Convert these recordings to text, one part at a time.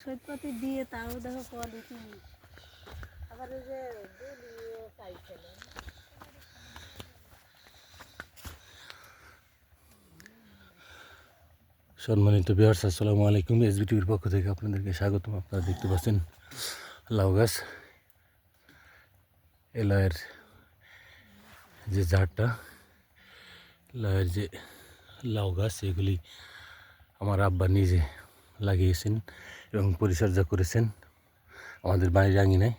সৈদপতি দিয়ে তাও দেখো কোয়ালিটি আবার ওই যে দলিও চাইছিলেন সম্মানিত বিহার্স আসসালামু আলাইকুম। এসবি টিভির পক্ষ থেকে আপনাদেরকে স্বাগতম। আপনারা দেখতে পাচ্ছেন লাউ গাছ। এ যে ঝাড়টা লাউয়ের যে লাউ গাছ এগুলি আমার আব্বা নিজে লাগিয়েছেন এবং পরিচর্যা করেছেন। আমাদের বাড়ির আঙিনায়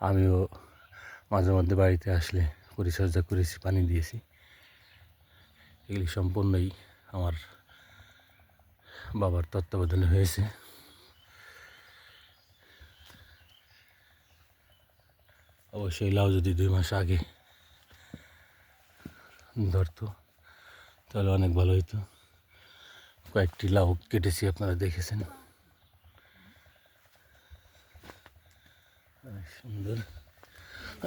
আমিও মাঝে মধ্যে বাড়িতে আসলে পরিচর্যা করেছি, পানি দিয়েছি। এগুলি সম্পূর্ণই আমার বাবার তত্ত্বাবধানে হয়েছে। অবশ্যই লাউ যদি দুই মাস আগে ধরতো, তাহলে অনেক ভালো হতো কয়েকটি লাউ কেটেছি, আপনারা দেখেছেন। সুন্দর।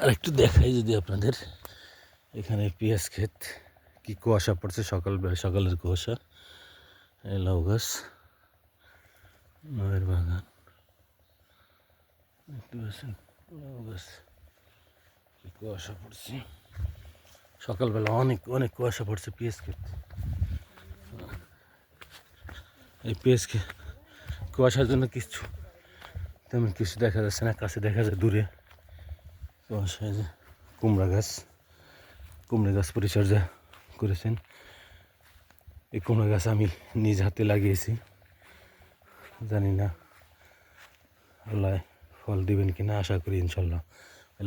আর একটু দেখাই যদি আপনাদের, এখানে পেঁয়াজ ক্ষেত, কি কুয়াশা পড়ছে সকাল সকালের কুয়াশা। লাউ গাছ, লাউয়ের বাগান। দেখতে পাচ্ছেন, লাউ গাছ কুয়াশা পড়ছে। সকালবেলা অনেক অনেক কুয়াশা পড়ছে পেঁয়াজ ক্ষেত। এই পেঁয়াজ ক্ষেত কুয়াশার জন্য কিছু তেমন কিছু দেখা যাচ্ছে না, কাছে দেখা যায় দূরে। কুয়াশায় যে কুমড়া গাছ কুমড়া গাছ পরিচর্যা করেছেন। এই কুমড়া গাছ আমি নিজ হাতে লাগিয়েছি। জানি না আল্লাহ ফল দিবেন কিনা, আশা করি ইনশাল্লাহ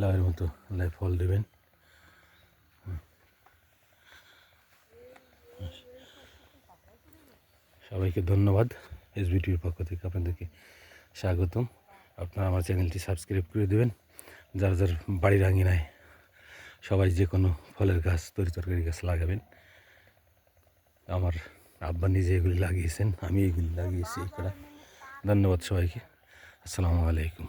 লাউয়ের মতো আল্লাহ ফল দেবেন। সবাইকে ধন্যবাদ। এস বিটির পক্ষ থেকে আপনাদেরকে স্বাগতম। আপনারা আমার চ্যানেলটি সাবস্ক্রাইব করে দেবেন। যার যার বাড়ির আঙিনায় সবাই যে কোনো ফলের গাছ, তরি তরকারি গাছ লাগাবেন। আমার আব্বা নিজে এগুলি লাগিয়েছেন, আমি এগুলি লাগিয়েছি করা ধন্যবাদ সবাইকে। আসসালামু আলাইকুম।